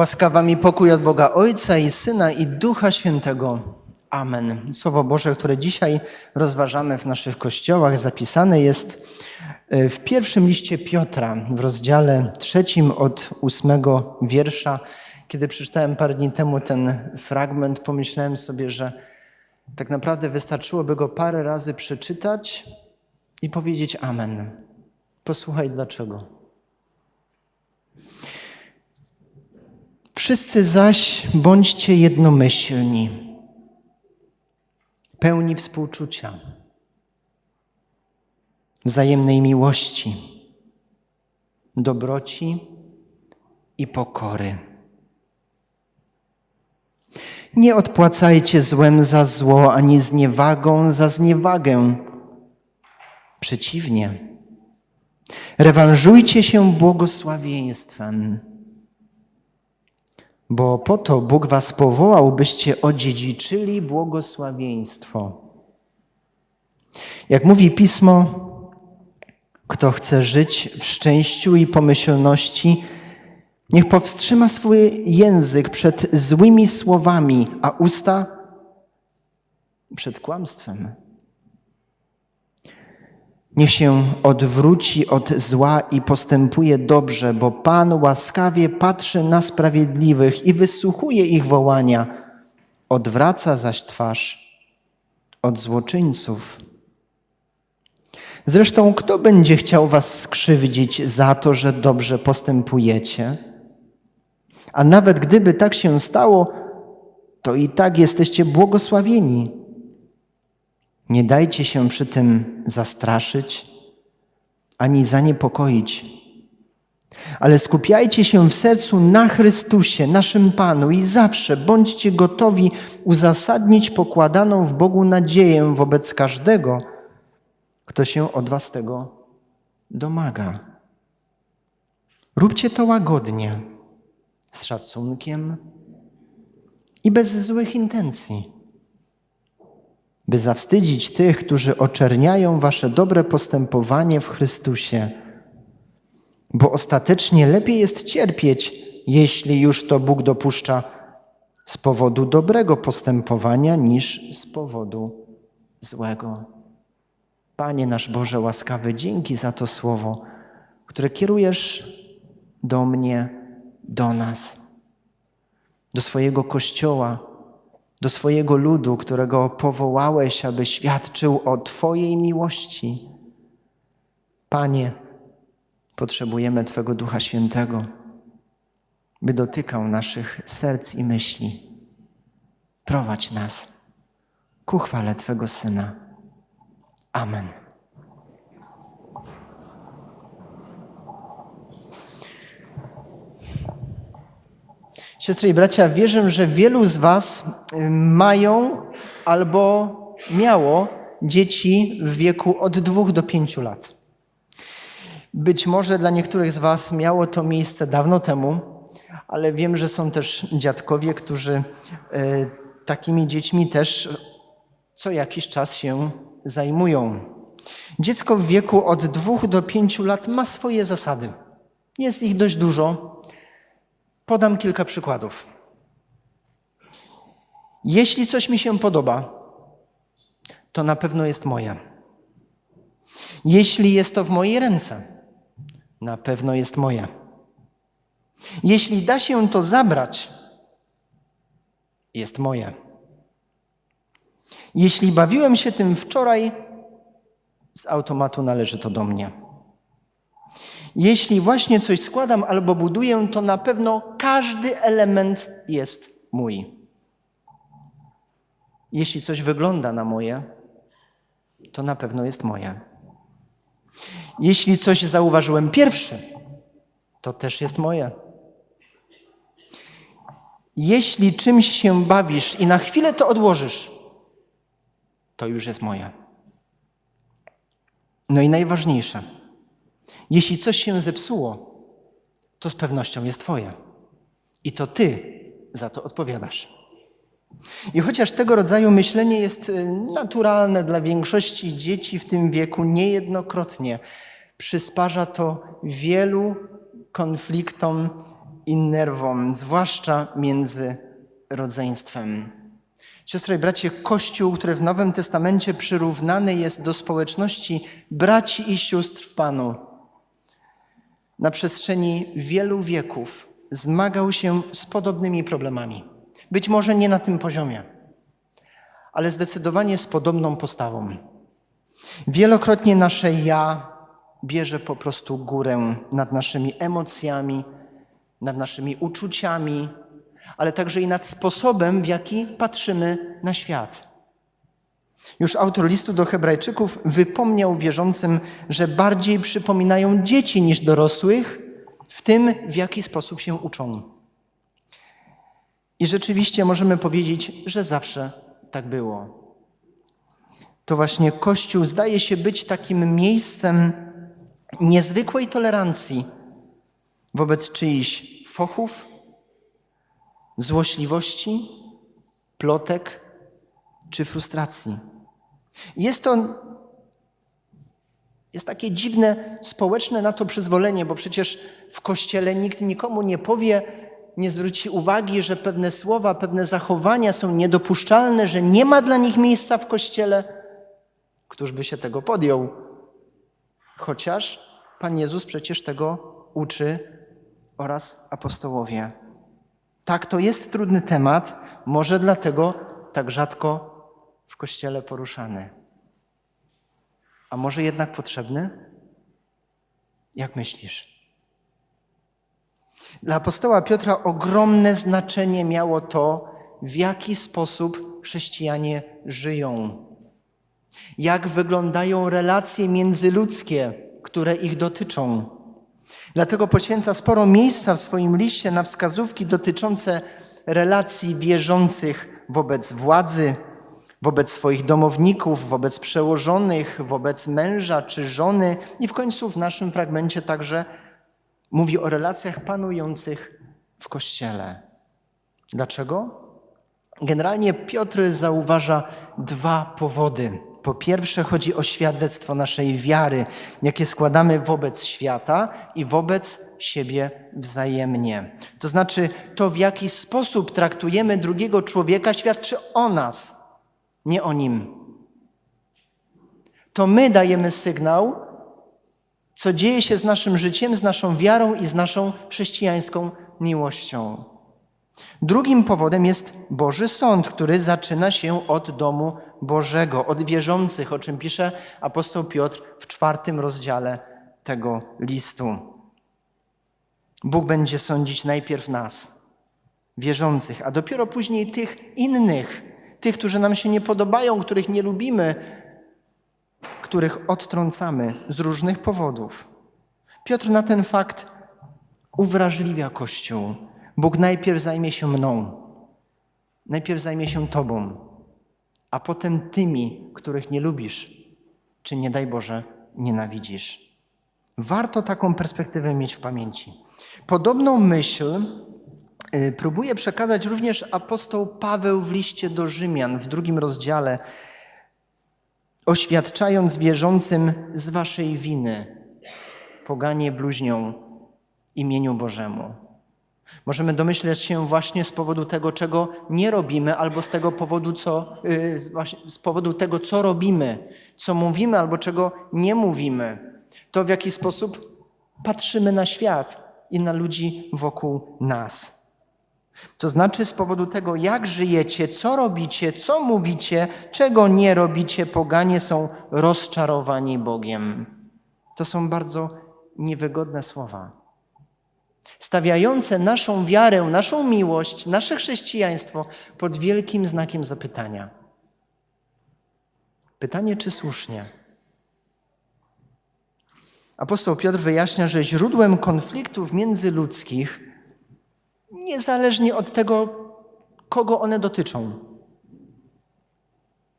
Łaskawa mi pokój od Boga Ojca i Syna i Ducha Świętego. Amen. Słowo Boże, które dzisiaj rozważamy w naszych kościołach, zapisane jest e, w pierwszym liście Piotra, w rozdziale trzecim od ósmego wiersza. Kiedy przeczytałem parę dni temu ten fragment, pomyślałem sobie, że tak naprawdę wystarczyłoby go parę razy przeczytać i powiedzieć Amen. Posłuchaj dlaczego. Wszyscy zaś bądźcie jednomyślni, pełni współczucia, wzajemnej miłości, dobroci i pokory. Nie odpłacajcie złem za zło, ani zniewagą za zniewagę. Przeciwnie, rewanżujcie się błogosławieństwem bo po to Bóg was powołał, byście odziedziczyli błogosławieństwo. Jak mówi pismo, kto chce żyć w szczęściu i pomyślności, niech powstrzyma swój język przed złymi słowami, a usta przed kłamstwem. Niech się odwróci od zła i postępuje dobrze, bo Pan łaskawie patrzy na sprawiedliwych i wysłuchuje ich wołania, odwraca zaś twarz od złoczyńców. Zresztą, kto będzie chciał was skrzywdzić za to, że dobrze postępujecie? A nawet gdyby tak się stało, to i tak jesteście błogosławieni. Nie dajcie się przy tym zastraszyć ani zaniepokoić, ale skupiajcie się w sercu na Chrystusie, naszym Panu i zawsze bądźcie gotowi uzasadnić pokładaną w Bogu nadzieję wobec każdego, kto się od Was tego domaga. Róbcie to łagodnie, z szacunkiem i bez złych intencji by zawstydzić tych, którzy oczerniają wasze dobre postępowanie w Chrystusie. Bo ostatecznie lepiej jest cierpieć, jeśli już to Bóg dopuszcza z powodu dobrego postępowania, niż z powodu złego. Panie nasz Boże łaskawy, dzięki za to słowo, które kierujesz do mnie, do nas, do swojego Kościoła do swojego ludu, którego powołałeś, aby świadczył o Twojej miłości. Panie, potrzebujemy Twego Ducha Świętego, by dotykał naszych serc i myśli. Prowadź nas ku chwale Twego Syna. Amen. Siostry i bracia, wierzę, że wielu z Was y, mają albo miało dzieci w wieku od dwóch do pięciu lat. Być może dla niektórych z Was miało to miejsce dawno temu, ale wiem, że są też dziadkowie, którzy y, takimi dziećmi też co jakiś czas się zajmują. Dziecko w wieku od dwóch do pięciu lat ma swoje zasady. Jest ich dość dużo. Podam kilka przykładów. Jeśli coś mi się podoba, to na pewno jest moje. Jeśli jest to w mojej ręce, na pewno jest moje. Jeśli da się to zabrać, jest moje. Jeśli bawiłem się tym wczoraj, z automatu należy to do mnie. Jeśli właśnie coś składam albo buduję, to na pewno każdy element jest mój. Jeśli coś wygląda na moje, to na pewno jest moje. Jeśli coś zauważyłem pierwszy, to też jest moje. Jeśli czymś się bawisz i na chwilę to odłożysz, to już jest moje. No i najważniejsze jeśli coś się zepsuło, to z pewnością jest Twoje. I to Ty za to odpowiadasz. I chociaż tego rodzaju myślenie jest y, naturalne dla większości dzieci w tym wieku, niejednokrotnie przysparza to wielu konfliktom i nerwom, zwłaszcza między rodzeństwem. Siostry i bracie, Kościół, który w Nowym Testamencie przyrównany jest do społeczności braci i sióstr w Panu, na przestrzeni wielu wieków zmagał się z podobnymi problemami. Być może nie na tym poziomie, ale zdecydowanie z podobną postawą. Wielokrotnie nasze ja bierze po prostu górę nad naszymi emocjami, nad naszymi uczuciami, ale także i nad sposobem, w jaki patrzymy na świat. Już autor listu do Hebrajczyków wypomniał wierzącym, że bardziej przypominają dzieci niż dorosłych w tym, w jaki sposób się uczą. I rzeczywiście możemy powiedzieć, że zawsze tak było. To właśnie Kościół zdaje się być takim miejscem niezwykłej tolerancji wobec czyichś fochów, złośliwości, plotek czy frustracji. Jest to jest takie dziwne społeczne na to przyzwolenie, bo przecież w kościele nikt nikomu nie powie, nie zwróci uwagi, że pewne słowa, pewne zachowania są niedopuszczalne, że nie ma dla nich miejsca w kościele. Któż by się tego podjął? Chociaż Pan Jezus przecież tego uczy oraz apostołowie. Tak, to jest trudny temat, może dlatego tak rzadko w kościele poruszany. A może jednak potrzebny? Jak myślisz? Dla apostoła Piotra ogromne znaczenie miało to, w jaki sposób chrześcijanie żyją. Jak wyglądają relacje międzyludzkie, które ich dotyczą. Dlatego poświęca sporo miejsca w swoim liście na wskazówki dotyczące relacji wierzących wobec władzy, wobec swoich domowników, wobec przełożonych, wobec męża czy żony i w końcu w naszym fragmencie także mówi o relacjach panujących w kościele. Dlaczego? Generalnie Piotr zauważa dwa powody. Po pierwsze, chodzi o świadectwo naszej wiary, jakie składamy wobec świata i wobec siebie wzajemnie. To znaczy, to w jaki sposób traktujemy drugiego człowieka, świadczy o nas, nie o nim. To my dajemy sygnał, co dzieje się z naszym życiem, z naszą wiarą i z naszą chrześcijańską miłością. Drugim powodem jest Boży Sąd, który zaczyna się od domu Bożego, od wierzących, o czym pisze apostoł Piotr w czwartym rozdziale tego listu. Bóg będzie sądzić najpierw nas, wierzących, a dopiero później tych innych, tych, którzy nam się nie podobają, których nie lubimy, których odtrącamy z różnych powodów. Piotr na ten fakt uwrażliwia Kościół. Bóg najpierw zajmie się mną, najpierw zajmie się Tobą, a potem tymi, których nie lubisz, czy nie daj Boże, nienawidzisz. Warto taką perspektywę mieć w pamięci. Podobną myśl próbuje przekazać również apostoł Paweł w liście do Rzymian w drugim rozdziale, oświadczając wierzącym z waszej winy, poganie bluźnią imieniu Bożemu. Możemy domyśleć się właśnie z powodu tego, czego nie robimy, albo z tego powodu, co, y, z powodu tego, co robimy, co mówimy, albo czego nie mówimy. To w jaki sposób patrzymy na świat i na ludzi wokół nas. To znaczy z powodu tego, jak żyjecie, co robicie, co mówicie, czego nie robicie, poganie są rozczarowani Bogiem. To są bardzo niewygodne słowa stawiające naszą wiarę, naszą miłość, nasze chrześcijaństwo pod wielkim znakiem zapytania. Pytanie, czy słusznie? Apostoł Piotr wyjaśnia, że źródłem konfliktów międzyludzkich, niezależnie od tego, kogo one dotyczą,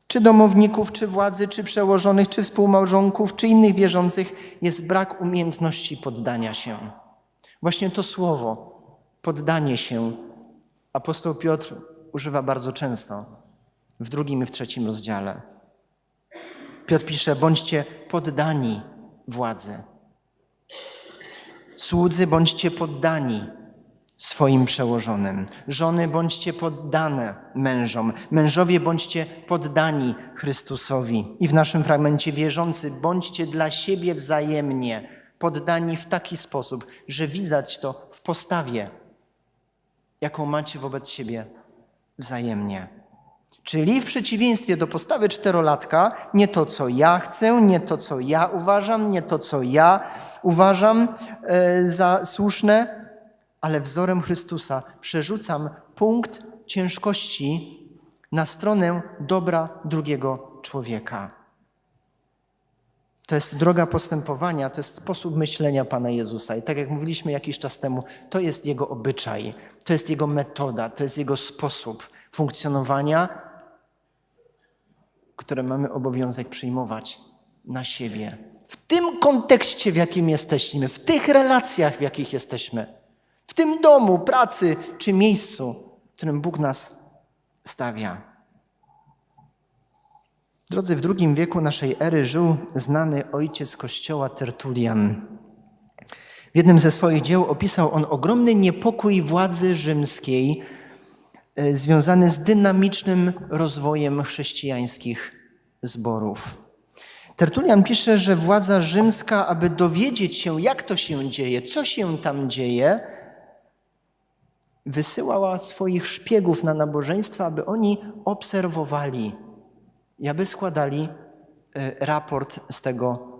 czy domowników, czy władzy, czy przełożonych, czy współmałżonków, czy innych wierzących, jest brak umiejętności poddania się. Właśnie to słowo, poddanie się, apostoł Piotr używa bardzo często w drugim i w trzecim rozdziale. Piotr pisze: bądźcie poddani władzy. Słudzy, bądźcie poddani swoim przełożonym. Żony bądźcie poddane mężom, mężowie bądźcie poddani Chrystusowi. I w naszym fragmencie wierzący bądźcie dla siebie wzajemnie poddani w taki sposób, że widać to w postawie, jaką macie wobec siebie wzajemnie. Czyli w przeciwieństwie do postawy czterolatka, nie to, co ja chcę, nie to, co ja uważam, nie to, co ja uważam e, za słuszne, ale wzorem Chrystusa przerzucam punkt ciężkości na stronę dobra drugiego człowieka. To jest droga postępowania, to jest sposób myślenia Pana Jezusa. I tak jak mówiliśmy jakiś czas temu, to jest Jego obyczaj, to jest Jego metoda, to jest Jego sposób funkcjonowania, które mamy obowiązek przyjmować na siebie. W tym kontekście, w jakim jesteśmy, w tych relacjach, w jakich jesteśmy, w tym domu, pracy czy miejscu, w którym Bóg nas stawia. Drodzy, w drugim wieku naszej ery żył znany ojciec kościoła Tertulian. W jednym ze swoich dzieł opisał on ogromny niepokój władzy rzymskiej e, związany z dynamicznym rozwojem chrześcijańskich zborów. Tertulian pisze, że władza rzymska, aby dowiedzieć się, jak to się dzieje, co się tam dzieje, wysyłała swoich szpiegów na nabożeństwa, aby oni obserwowali i aby składali e, raport z tego,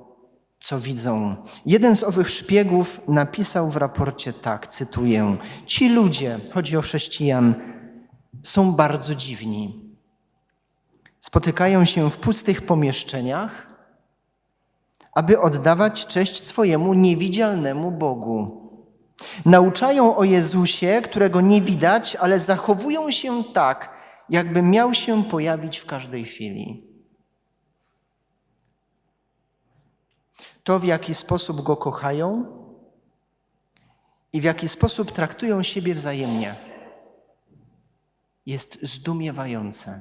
co widzą. Jeden z owych szpiegów napisał w raporcie tak, cytuję: Ci ludzie, chodzi o chrześcijan, są bardzo dziwni. Spotykają się w pustych pomieszczeniach, aby oddawać cześć swojemu niewidzialnemu Bogu. Nauczają o Jezusie, którego nie widać, ale zachowują się tak, jakby miał się pojawić w każdej chwili. To, w jaki sposób go kochają i w jaki sposób traktują siebie wzajemnie, jest zdumiewające.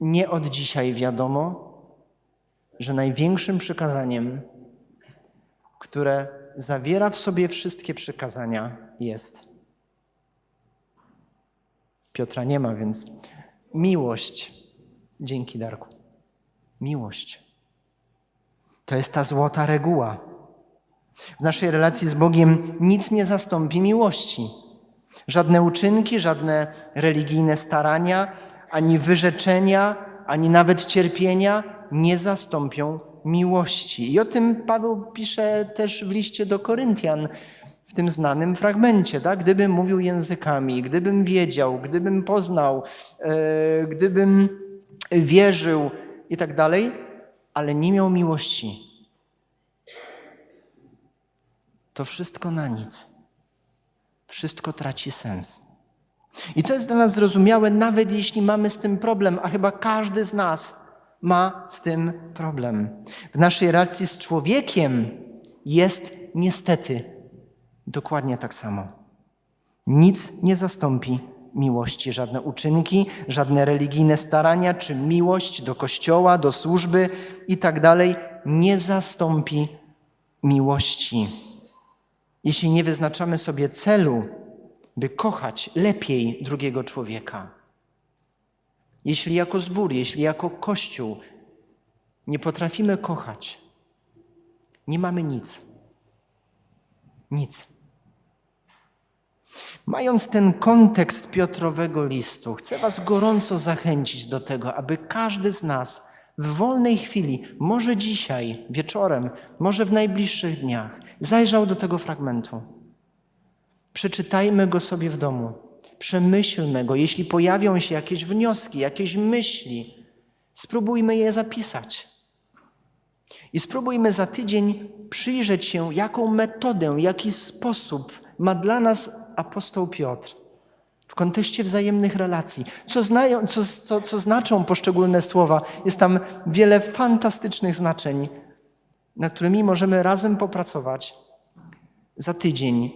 Nie od dzisiaj wiadomo, że największym przykazaniem, które zawiera w sobie wszystkie przykazania, jest Piotra nie ma, więc miłość. Dzięki Darku. Miłość. To jest ta złota reguła. W naszej relacji z Bogiem nic nie zastąpi miłości. Żadne uczynki, żadne religijne starania, ani wyrzeczenia, ani nawet cierpienia nie zastąpią miłości. I o tym Paweł pisze też w liście do Koryntian w tym znanym fragmencie. Tak? Gdybym mówił językami, gdybym wiedział, gdybym poznał, e, gdybym wierzył i tak dalej, ale nie miał miłości, to wszystko na nic. Wszystko traci sens. I to jest dla nas zrozumiałe, nawet jeśli mamy z tym problem, a chyba każdy z nas ma z tym problem. W naszej relacji z człowiekiem jest niestety dokładnie tak samo. Nic nie zastąpi miłości, żadne uczynki, żadne religijne starania, czy miłość do kościoła, do służby i tak nie zastąpi miłości. Jeśli nie wyznaczamy sobie celu, by kochać lepiej drugiego człowieka. Jeśli jako zbór, jeśli jako kościół nie potrafimy kochać, nie mamy nic. Nic. Mając ten kontekst Piotrowego listu, chcę Was gorąco zachęcić do tego, aby każdy z nas w wolnej chwili, może dzisiaj, wieczorem, może w najbliższych dniach, zajrzał do tego fragmentu. Przeczytajmy go sobie w domu, przemyślmy go. Jeśli pojawią się jakieś wnioski, jakieś myśli, spróbujmy je zapisać. I spróbujmy za tydzień przyjrzeć się, jaką metodę, jaki sposób ma dla nas apostoł Piotr w kontekście wzajemnych relacji. Co, znają, co, co, co znaczą poszczególne słowa? Jest tam wiele fantastycznych znaczeń, nad którymi możemy razem popracować za tydzień.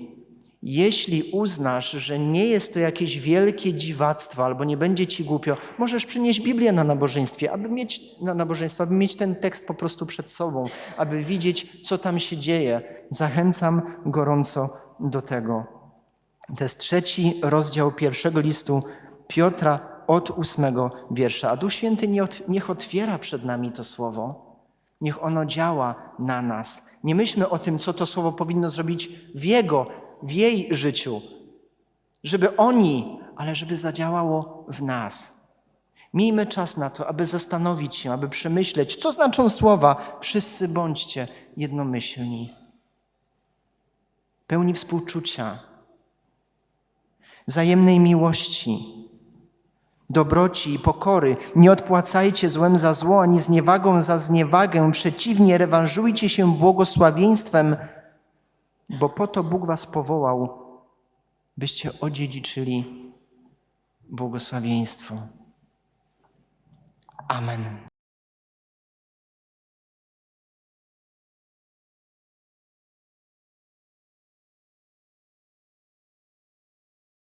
Jeśli uznasz, że nie jest to jakieś wielkie dziwactwo albo nie będzie ci głupio, możesz przynieść Biblię na nabożeństwie, aby mieć na nabożeństwo, aby mieć ten tekst po prostu przed sobą, aby widzieć, co tam się dzieje. Zachęcam gorąco do tego. To jest trzeci rozdział pierwszego listu Piotra od ósmego wiersza. A Duch Święty niech otwiera przed nami to słowo. Niech ono działa na nas. Nie myślmy o tym, co to słowo powinno zrobić w jego, w jej życiu, żeby oni, ale żeby zadziałało w nas. Miejmy czas na to, aby zastanowić się, aby przemyśleć, co znaczą słowa. Wszyscy bądźcie jednomyślni, pełni współczucia, wzajemnej miłości, dobroci i pokory. Nie odpłacajcie złem za zło, ani zniewagą za zniewagę. Przeciwnie, rewanżujcie się błogosławieństwem, bo po to Bóg was powołał, byście odziedziczyli błogosławieństwo. Amen.